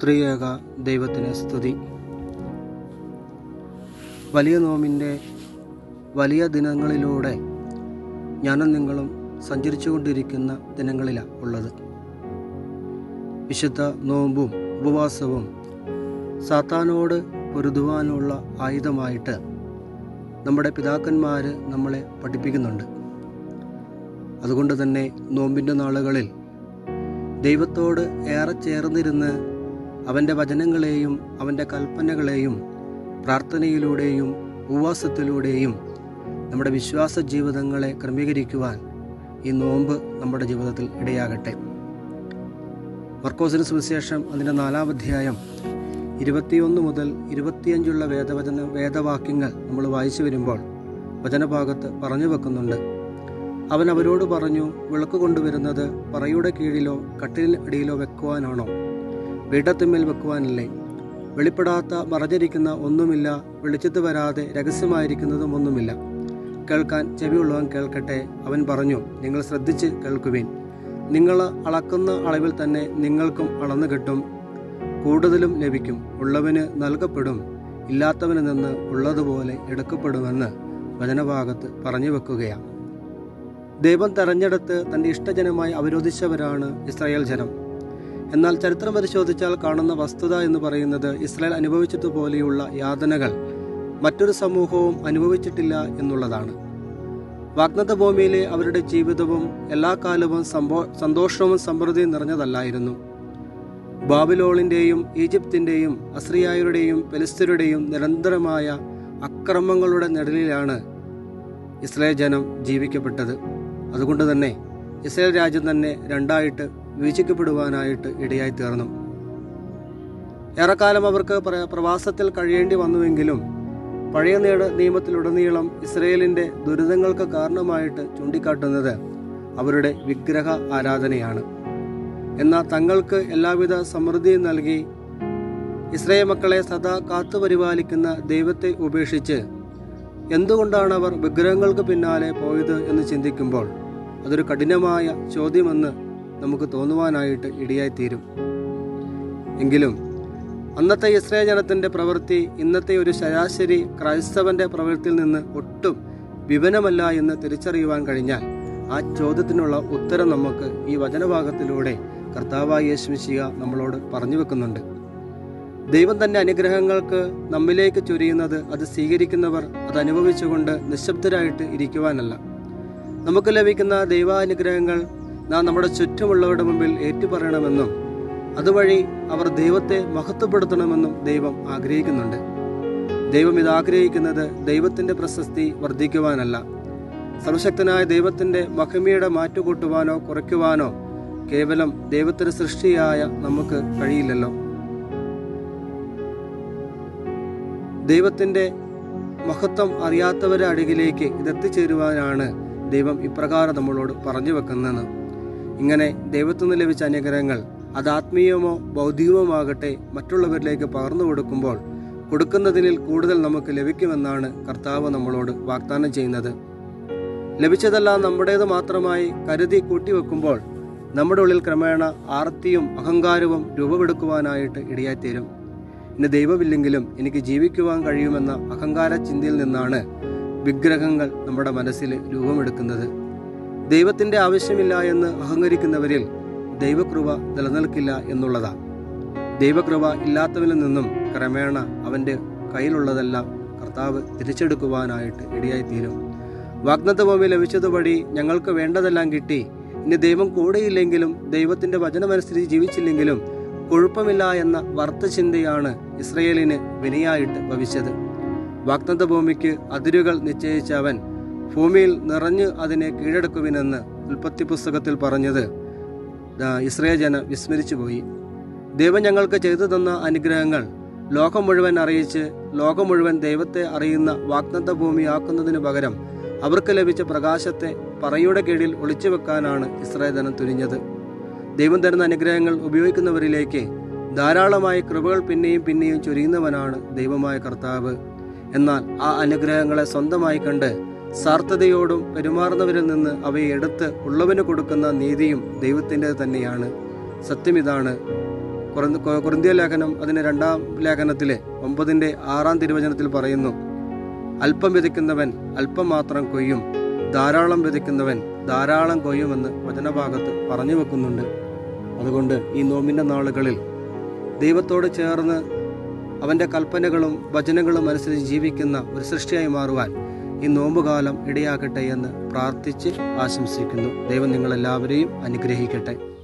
త్రియోగ దైవతిని స్థుతి വലിയ നോമിന്റെ വലിയ ദിനങ്ങളിലൂടെ ഞാനും നിങ്ങളും സഞ്ചരിച്ചുകൊണ്ടിരിക്കുന്ന ദിനങ്ങളിലാണ് ഉള്ളത്. വിശുദ്ധ നോമ്പും ഉപവാസവും സാത്താനോട് പൊരുതുവാനുള്ള ആയുധമായിട്ട് നമ്മുടെ പിതാക്കന്മാർ നമ്മളെ പഠിപ്പിക്കുന്നുണ്ട്. അതുകൊണ്ട് തന്നെ നോമ്പിന്റെ നാളുകളിൽ ദൈവത്തോട് ഏറെ ചേർന്നിരുന്ന് അവന്റെ വചനങ്ങളെയും അവന്റെ കൽപ്പനകളെയും പ്രാർത്ഥനയിലൂടെയും ഉപവാസത്തിലൂടെയും നമ്മുടെ വിശ്വാസ ജീവിതങ്ങളെ ക്രമീകരിക്കുവാൻ ഈ നോമ്പ് നമ്മുടെ ജീവിതത്തിൽ ഇടയാകട്ടെ. മർക്കോസിന് സുവിശേഷം അതിന്റെ നാലാം അധ്യായം ഇരുപത്തിയൊന്ന് മുതൽ ഇരുപത്തിയഞ്ചുള്ള വേദവചന വേദവാക്യങ്ങൾ നമ്മൾ വായിച്ചു വരുമ്പോൾ വചനഭാഗത്ത് പറഞ്ഞു വെക്കുന്നുണ്ട്. അവൻ അവരോട് പറഞ്ഞു വിളക്ക് കൊണ്ടുവരുന്നത് പറയുടെ കീഴിലോ കട്ടിലിന് അടിയിലോ വെക്കുവാനാണോ? വീടത്തിന്മേൽ വെക്കുവാനല്ലേ? വെളിപ്പെടാത്ത മറഞ്ഞിരിക്കുന്ന ഒന്നുമില്ല വെളിച്ചത്ത് വരാതെ രഹസ്യമായിരിക്കുന്നതും ഒന്നുമില്ല. കേൾക്കാൻ ചെവിയുള്ളവൻ കേൾക്കട്ടെ അവൻ പറഞ്ഞു നിങ്ങൾ ശ്രദ്ധിച്ച് കേൾക്കുവിൻ. നിങ്ങൾ അളക്കുന്ന അളവിൽ തന്നെ നിങ്ങൾക്കും അളന്നു കിട്ടും. കൂടുതലും ലഭിക്കും. ഉള്ളവന് നൽകപ്പെടും. ഇല്ലാത്തവന് നിന്ന് ഉള്ളതുപോലെ എടുക്കപ്പെടുമെന്ന് വചനഭാഗത്ത് പറഞ്ഞു വെക്കുകയാണ്. ദൈവം തെരഞ്ഞെടുത്ത് തന്റെ ഇഷ്ടജനമായി അവരോധിച്ചവരാണ് ഇസ്രായേൽ ജനം. എന്നാൽ ചരിത്രം പരിശോധിച്ചാൽ കാണുന്ന വസ്തുത എന്ന് പറയുന്നത് ഇസ്രായേൽ അനുഭവിച്ചതുപോലെയുള്ള യാതനകൾ. മറ്റൊരു സമൂഹവും അനുഭവിച്ചിട്ടില്ല എന്നുള്ളതാണ്. വാഗ്നത ഭൂമിയിലെ അവരുടെ ജീവിതവും എല്ലാ കാലവും സംഭോ സന്തോഷവും സമൃദ്ധിയും നിറഞ്ഞതല്ലായിരുന്നു. ബാബിലോളിന്റെയും ഈജിപ്തിന്റെയും അസ്രിയായരുടെയും പെലിസ്തരുടെയും നിരന്തരമായ അക്രമങ്ങളുടെ നിഴലിലാണ് ഇസ്രായേൽ ജനം ജീവിക്കപ്പെട്ടത്. അതുകൊണ്ട് തന്നെ ഇസ്രായേൽ രാജ്യം തന്നെ രണ്ടായിട്ട് വിഭജിക്കപ്പെടുവാനായിട്ട് ഇടയായി തീർന്നു ഏറെക്കാലം അവർക്ക് പ്രവാസത്തിൽ കഴിയേണ്ടി വന്നുവെങ്കിലും പഴയ നേട നിയമത്തിലുടനീളം ഇസ്രയേലിന്റെ ദുരിതങ്ങൾക്ക് കാരണമായിട്ട് ചൂണ്ടിക്കാട്ടുന്നത് അവരുടെ വിഗ്രഹ ആരാധനയാണ്. എന്നാൽ തങ്ങൾക്ക് എല്ലാവിധ സമൃദ്ധിയും നൽകി ഇസ്രയേൽ മക്കളെ സദാ കാത്തുപരിപാലിക്കുന്ന ദൈവത്തെ ഉപേക്ഷിച്ച് എന്തുകൊണ്ടാണ് അവർ വിഗ്രഹങ്ങൾക്ക് പിന്നാലെ പോയത് എന്ന് ചിന്തിക്കുമ്പോൾ അതൊരു കഠിനമായ ചോദ്യമെന്ന് നമുക്ക് തോന്നുവാനായിട്ട് ഇടയായിത്തീരും. എങ്കിലും അന്നത്തെ ഇസ്രായേൽ ജനത്തിന്റെ പ്രവൃത്തി ഇന്നത്തെ ഒരു ശരാശരി ക്രൈസ്തവന്റെ പ്രവൃത്തിയിൽ നിന്ന് ഒട്ടും വിപനമല്ല എന്ന് തിരിച്ചറിയുവാൻ കഴിഞ്ഞാൽ ആ ചോദ്യത്തിനുള്ള ഉത്തരം നമുക്ക് ഈ വചനഭാഗത്തിലൂടെ കർത്താവായ യേശുമിശിക നമ്മളോട് പറഞ്ഞു വെക്കുന്നുണ്ട്. ദൈവം തന്നെ അനുഗ്രഹങ്ങൾക്ക് നമ്മിലേക്ക് ചൊരിയുന്നത് അത് സ്വീകരിക്കുന്നവർ അത് അനുഭവിച്ചുകൊണ്ട് നിശബ്ദരായിട്ട് ഇരിക്കുവാനല്ല. നമുക്ക് ലഭിക്കുന്ന ദൈവാനുഗ്രഹങ്ങൾ നാം നമ്മുടെ ചുറ്റുമുള്ളവരുടെ മുമ്പിൽ ഏറ്റുപറയണമെന്നും അതുവഴി അവർ ദൈവത്തെ മഹത്വപ്പെടുത്തണമെന്നും ദൈവം ആഗ്രഹിക്കുന്നുണ്ട്. ദൈവം ഇത് ആഗ്രഹിക്കുന്നത് ദൈവത്തിന്റെ പ്രശസ്തി വർദ്ധിക്കുവാനല്ല. സർവശക്തനായ ദൈവത്തിന്റെ മഹിമയുടെ മാറ്റുകൂട്ടുവാനോ കുറയ്ക്കുവാനോ കേവലം ദൈവത്തിന് സൃഷ്ടിയായ നമുക്ക് കഴിയില്ലല്ലോ. ദൈവത്തിന്റെ മഹത്വം അറിയാത്തവരുടെ അടികിലേക്ക് ഇതെത്തിച്ചേരുവാനാണ് ദൈവം ഇപ്രകാരം നമ്മളോട് പറഞ്ഞു വെക്കുന്നത് ഇങ്ങനെ ദൈവത്തു നിന്ന് ലഭിച്ച അനുഗ്രഹങ്ങൾ അത് ആത്മീയമോ ഭൗതികമോ മറ്റുള്ളവരിലേക്ക് പകർന്നു കൊടുക്കുമ്പോൾ കൊടുക്കുന്നതിനിൽ കൂടുതൽ നമുക്ക് ലഭിക്കുമെന്നാണ് കർത്താവ് നമ്മളോട് വാഗ്ദാനം ചെയ്യുന്നത്. ലഭിച്ചതെല്ലാം നമ്മുടേത് മാത്രമായി കരുതി കൂട്ടിവെക്കുമ്പോൾ നമ്മുടെ ഉള്ളിൽ ക്രമേണ ആർത്തിയും അഹങ്കാരവും രൂപമെടുക്കുവാനായിട്ട് ഇടയായിത്തീരും. ഇനി ദൈവമില്ലെങ്കിലും എനിക്ക് ജീവിക്കുവാൻ കഴിയുമെന്ന അഹങ്കാര ചിന്തയിൽ നിന്നാണ് വിഗ്രഹങ്ങൾ നമ്മുടെ മനസ്സിൽ രൂപമെടുക്കുന്നത്. ദൈവത്തിന്റെ ആവശ്യമില്ല എന്ന് അഹങ്കരിക്കുന്നവരിൽ ദൈവകൃപ നിലനിൽക്കില്ല എന്നുള്ളതാണ് ദൈവകൃപ ഇല്ലാത്തവനിൽ നിന്നും ക്രമേണ അവന്റെ കയ്യിലുള്ളതെല്ലാം കർത്താവ് തിരിച്ചെടുക്കുവാനായിട്ട് ഇടയായിത്തീരും. തീരും ഭൂമി ലഭിച്ചതുവഴി ഞങ്ങൾക്ക് വേണ്ടതെല്ലാം കിട്ടി. ഇനി ദൈവം കൂടെയില്ലെങ്കിലും ദൈവത്തിന്റെ വചനമനുസരിച്ച് ജീവിച്ചില്ലെങ്കിലും കുഴപ്പമില്ല എന്ന വർത്ത ചിന്തയാണ് ഇസ്രയേലിന് വിനയായിട്ട് ഭവിച്ചത്. വാഗ്നത്ത ഭൂമിക്ക് അതിരുകൾ നിശ്ചയിച്ച അവൻ ഭൂമിയിൽ നിറഞ്ഞ് അതിനെ കീഴടക്കുവിനെന്ന് ഉൽപ്പത്തി പുസ്തകത്തിൽ പറഞ്ഞത് ഇസ്രയേൽ ജന വിസ്മരിച്ചുപോയി. ദൈവം ഞങ്ങൾക്ക് ചെയ്തു തന്ന അനുഗ്രഹങ്ങൾ ലോകം മുഴുവൻ അറിയിച്ച് ലോകം മുഴുവൻ ദൈവത്തെ അറിയുന്ന വാഗ്ദത്ത ഭൂമിയാക്കുന്നതിനു പകരം അവർക്ക് ലഭിച്ച പ്രകാശത്തെ പറയുടെ കീഴിൽ ഒളിച്ചു വെക്കാനാണ് ഇസ്രായേൽ ജനം തുനിഞ്ഞത്. ദൈവം തരുന്ന അനുഗ്രഹങ്ങൾ ഉപയോഗിക്കുന്നവരിലേക്ക് ധാരാളമായി കൃപകൾ പിന്നെയും പിന്നെയും ചൊരിയുന്നവനാണ് ദൈവമായ കർത്താവ്. എന്നാൽ ആ അനുഗ്രഹങ്ങളെ സ്വന്തമായി കണ്ട് സാർത്ഥതയോടും പെരുമാറുന്നവരിൽ നിന്ന് അവയെ എടുത്ത് ഉള്ളവന് കൊടുക്കുന്ന നീതിയും ദൈവത്തിന്റെ തന്നെയാണ്. സത്യം ഇതാണ് കുറുന്തിയ ലേഖനം അതിന് രണ്ടാം ലേഖനത്തിലെ ഒമ്പതിന്റെ ആറാം തിരുവചനത്തിൽ പറയുന്നു അല്പം വിതയ്ക്കുന്നവൻ അല്പം മാത്രം കൊയ്യും ധാരാളം വിതയ്ക്കുന്നവൻ ധാരാളം കൊയ്യുമെന്ന് വചനഭാഗത്ത് പറഞ്ഞു വെക്കുന്നുണ്ട്. അതുകൊണ്ട് ഈ നോമ്പിന്റെ നാളുകളിൽ ദൈവത്തോട് ചേർന്ന് അവന്റെ കൽപ്പനകളും വചനങ്ങളും അനുസരിച്ച് ജീവിക്കുന്ന ഒരു സൃഷ്ടിയായി മാറുവാൻ ഈ നോമ്പുകാലം ഇടയാകട്ടെ എന്ന് പ്രാർത്ഥിച്ച് ആശംസിക്കുന്നു. ദൈവം നിങ്ങളെല്ലാവരെയും അനുഗ്രഹിക്കട്ടെ.